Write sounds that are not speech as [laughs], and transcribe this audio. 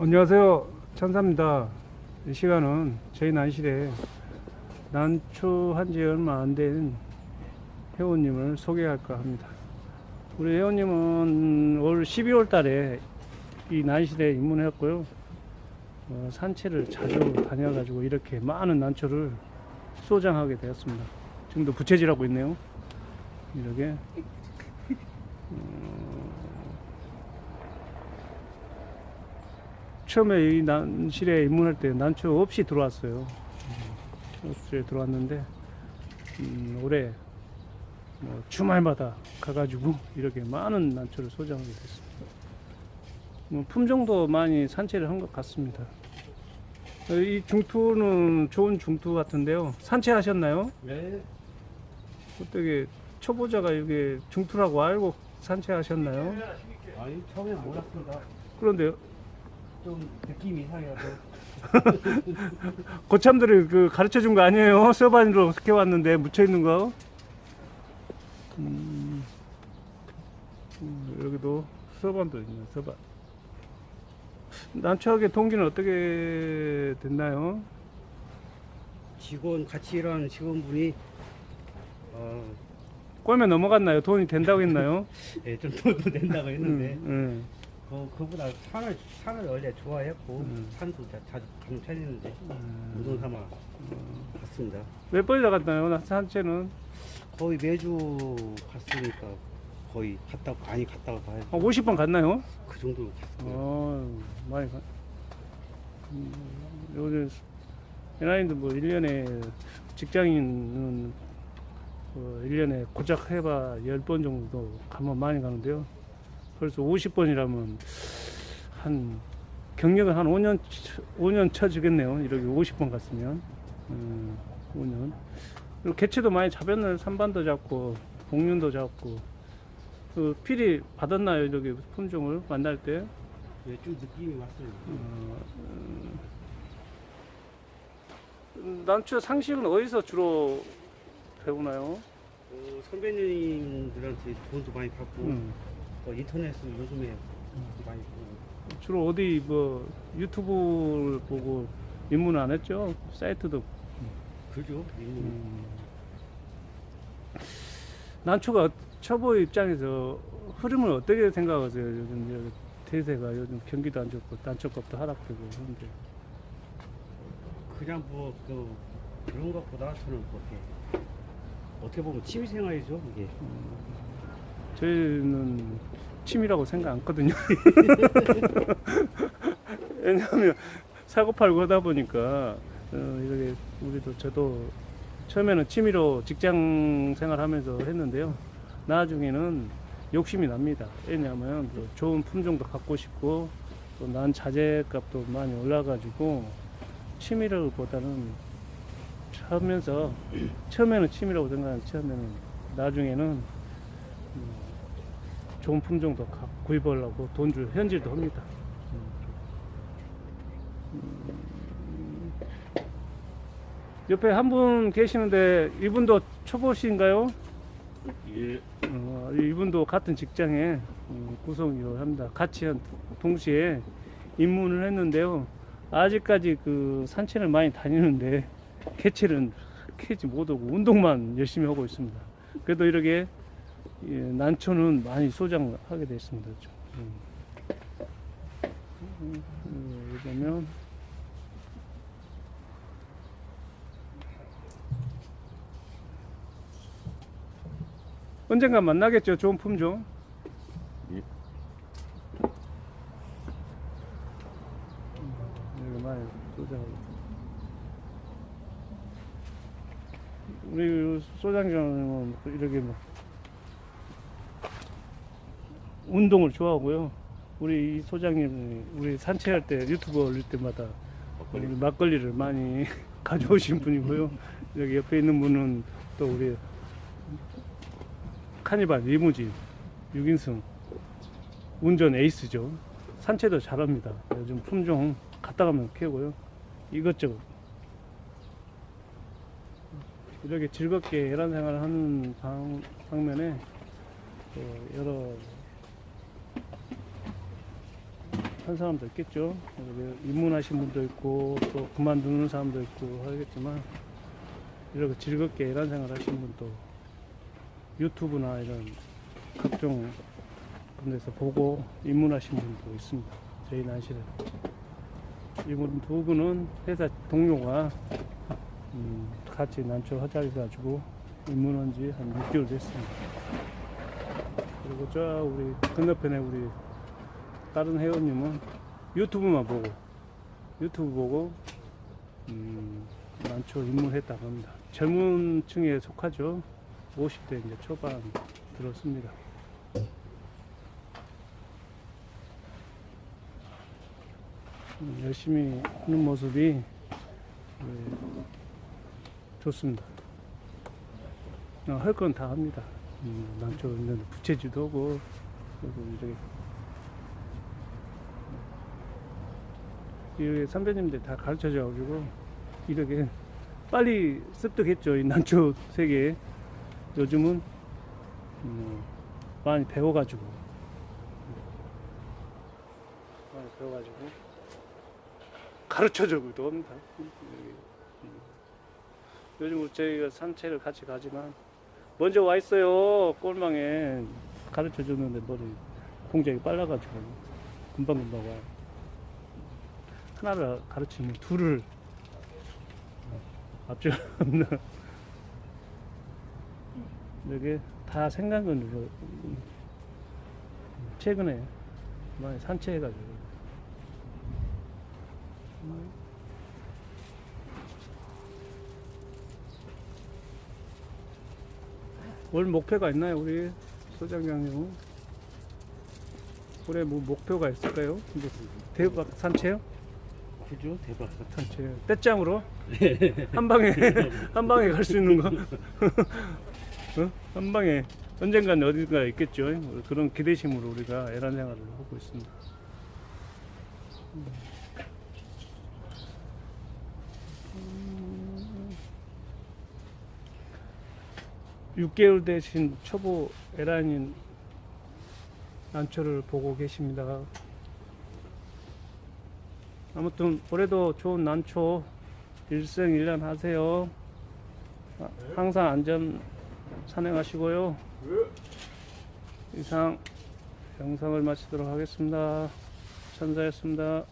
안녕하세요. 천사입니다. 이 시간은 저희 난실에 난초한 지 얼마 안 된 회원님을 소개할까 합니다. 우리 회원님은 올 12월 달에 이 난실에 입문했고요. 어, 산채를 자주 다녀가지고 이렇게 많은 난초를 소장하게 되었습니다. 지금도 부채질하고 있네요. 이렇게. 처음에 이 난실에 입문할 때 난초 없이 들어왔어요. 음, 없이 들어왔는데 음, 올해 뭐 주말마다 가가지고 이렇게 많은 난초를 소장하게 됐습니다. 뭐 품종도 많이 산채를 한 것 같습니다. 어, 이 중투는 좋은 중투 같은데요. 산채하셨나요? 네. 어떻게 초보자가 이게 중투라고 알고 산채하셨나요? 아니 처음에 몰랐습니다. 그런데 좀 느낌이 이상해서 [laughs] 고참들이 그 가르쳐 준 거 아니에요? 서반으로 이렇게 왔는데 묻혀 있는 거. 음, 음, 여기도 서반도 있네, 서반. 난초하게 동기는 어떻게 됐나요? 직원 같이 일하는 직원분이 어, 꼴면 넘어갔나요? 돈이 된다고 했나요? [laughs] 예, 좀 돈도 낸다고 했는데 음, 그 그보다 산을 산을 원래 좋아했고 음. 산도 자, 자주 좀 찾는데 음. 운동 삼아 갔습니다. 몇 번이나 갔나요? 나 산채는 거의 매주 갔으니까 거의 갔다 많이 갔다고 봐야 한 50번 갔나요? 그 정도 갔습니다. 어, 많이 가. 음, 요즘 연하인도 뭐 1년에 직장인은 뭐 1년에 고작 해봐 10번 정도 가면 많이 가는데요. 벌써 50번이라면 한 경력은 한 5년 5년 쳐지겠네요. 이렇게 50번 갔으면 음, 5년. 그리고 개체도 많이 잡았나요? 산반도 잡고 복륜도 잡고 그 필히 받았나요? 이렇게 품종을 만날 때? 예, 좀 느낌이 왔어요. 어, 음, 난초 상식은 어디서 주로 배우나요? 어, 선배님들한테 돈도 많이 받고 음, 어, 인터넷으로 요즘에 많이 보고 주로 어디 뭐 유튜브를 보고 입문 안 했죠? 사이트도 그죠? 음. 음. 난초가 초보 입장에서 흐름을 어떻게 생각하세요? 요즘 대세가 요즘 경기도 안 좋고 난초값도 하락되고 그런데 그냥 뭐 그 그런 것보다 저는 그렇게 어떻게 보면 취미생활이죠 이게 저희는 취미라고 생각 안 하거든요. [laughs] 왜냐하면 사고 팔고 하다 보니까 어, 이렇게 우리도 저도 처음에는 취미로 직장 생활하면서 했는데요. 나중에는 욕심이 납니다. 왜냐하면 또 좋은 품종도 갖고 싶고 또 난 자재값도 많이 올라가지고 취미라기보다는 하면서 [clears throat] 처음에는 취미라고 생각하는데 처음에는 나중에는 음, 좋은 품종도 가- 구입하려고 돈줄 현질도 합니다. 음, 옆에 한 분 계시는데 이분도 초보신가요? 예. 어, 이분도 같은 직장에 음, 구성을 합니다. 같이 한 동시에 입문을 했는데요. 아직까지 그 산책을 많이 다니는데 [laughs] 개체는 캐지 못하고 운동만 열심히 하고 있습니다. 그래도 이렇게 예, 난초는 많이 소장하게 됐습니다. 좀. 음. 음, 음, 여기 보면 언젠가 만나겠죠. 좋은 품종. 음, 여기 많이 소장하고. 우리 소장님은 이렇게 뭐 운동을 좋아하고요. 우리 이 소장님이 우리 산책할 때 유튜브 올릴 때마다 우리 막걸리를 많이 [laughs] 가져오신 분이고요. 여기 옆에 있는 분은 또 우리 카니발 리무진 6인승 운전 에이스죠. 산책도 잘합니다. 요즘 품종 갔다 가면 캐고요. 이것저것 이렇게 즐겁게 해란 생활을 하는 방, 방면에 또 여러 한 사람도 있겠죠. 입문하신 분도 있고 또 그만두는 사람도 있고 하겠지만 이렇게 즐겁게 일한생활 하신 분도 유튜브나 이런 각종 그런 데서 보고 입문하신 분도 있습니다. 저희 난실에 이분 두 분은 회사 동료가 음, 같이 난초 하자리 가지고 입문한 지 한 6개월 됐습니다. 그리고 저 우리 건너편에 우리 다른 회원님은 유튜브만 보고 유튜브 보고 음, 난초 입문했다고 합니다. 젊은 층에 속하죠. 50대 이제 초반 들었습니다. 음, 열심히 하는 모습이 네, 좋습니다. 어, 할건 다 합니다. 음, 난초 있는 부채질도 하고 그리고 이렇게 이렇게 선배님들 다 가르쳐 줘가지고 이렇게 빨리 습득했죠 이 난초 세계 요즘은 음, 많이 배워가지고 많이 배워가지고 가르쳐 주기도 합니다. 음. 요즘 저희가 산책을 같이 가지만 먼저 와 있어요 꼴망에 가르쳐 줬는데 머리 공작이 빨라가지고 금방 금방 와. 하나를 가르치면 둘을 앞줄 없는 이게 다 생각은 최근에 많이 산책해가지고 올 목표가 있나요 우리 소장장님은? 올해 뭐 목표가 있을까요? 대박 산책? 그죠? 대박. 산책 떼짱으로 한 방에 [laughs] 한 방에 갈 수 있는 거 [laughs] 어? 한 방에 언젠간 어딘가 있겠죠 그런 기대심으로 우리가 애란 생활을 하고 있습니다 음. 6개월 되신 초보 에란인 난초를 보고 계십니다. 아무튼 올해도 좋은 난초 일생일년 하세요. 아, 항상 안전 산행하시고요. 이상 영상을 마치도록 하겠습니다. 천사였습니다.